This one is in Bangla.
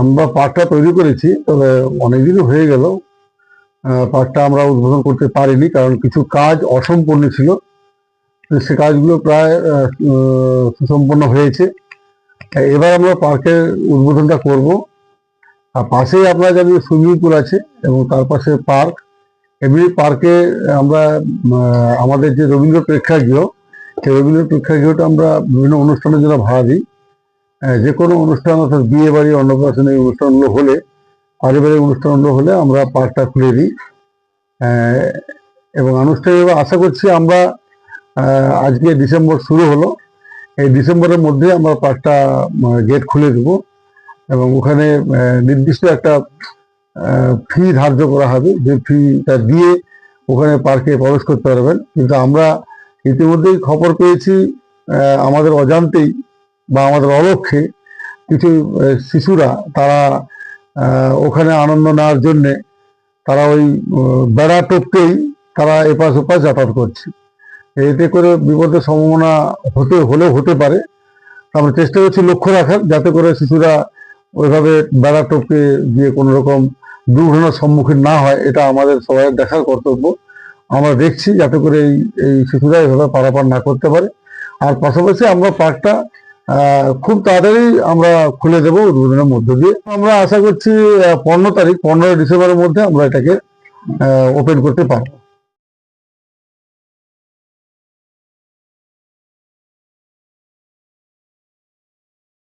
আমরা পার্কটা তৈরি করেছি, তবে অনেকদিনই হয়ে গেল। পার্কটা আমরা উদ্বোধন করতে পারিনি, কারণ কিছু কাজ অসম্পূর্ণ ছিল। সে কাজগুলো প্রায় সুসম্পন্ন হয়েছে। এবার আমরা পার্কের উদ্বোধনটা করব। আর পাশেই আপনারা জানেন সুইমিং পুল আছে এবং তার পাশে পার্ক। এমনি পার্কে আমরা আমাদের যে রবীন্দ্র প্রেক্ষাগৃহ, সেই রবীন্দ্র প্রেক্ষাগৃহটা আমরা বিভিন্ন অনুষ্ঠানের জন্য ভাড়া দিই। যে কোনো অনুষ্ঠান অর্থাৎ বিয়ে বাড়ি, অন্নপ্রাশন এই অনুষ্ঠানগুলো হলে, পারিবারিক অনুষ্ঠানগুলো হলে আমরা পার্কটা খুলে দিই। এবং আনুষ্ঠানিকভাবে আশা করছি আমরা আজকে ডিসেম্বর শুরু হলো। এই ডিসেম্বরের মধ্যে আমরা পার্কটা গেট খুলে দেব এবং ওখানে নির্দিষ্ট একটা ফি ধার্য করা হবে। যে ফিটা দিয়ে ওখানে পার্কে প্রবেশ করতে পারবেন। কিন্তু আমরা ইতিমধ্যেই খবর পেয়েছি আমাদের অজান্তেই বা আমাদের অলক্ষ্যে কিছু শিশুরা তারা ওখানে আনন্দ নেওয়ার জন্যে তারা ওই বেড়া টপকেই তারা এপাশ ওপাশ যাতায়াত করছে। এতে করে বিপদের সম্ভাবনা হতে, হলেও হতে পারে। আমরা চেষ্টা করছি লক্ষ্য রাখার, যাতে করে শিশুরা ওইভাবে বেড়া টপকে গিয়ে কোনো রকম দুর্ঘটনার সম্মুখীন না হয়, এটা আমাদের সবাই দেখার কর্তব্য। আমরা দেখছি যাতে করে এই এই শিশুরা এভাবে পারাপার না করতে পারে। আর পাশাপাশি আমরা পার্কটা খুব তাড়াতাড়ি আমরা খুলে দেবো উদ্বোধনের মধ্য দিয়ে। আমরা আশা করছি পনেরো তারিখ, পনেরোই ডিসেম্বরের মধ্যে আমরা এটাকে ওপেন করতে পারব।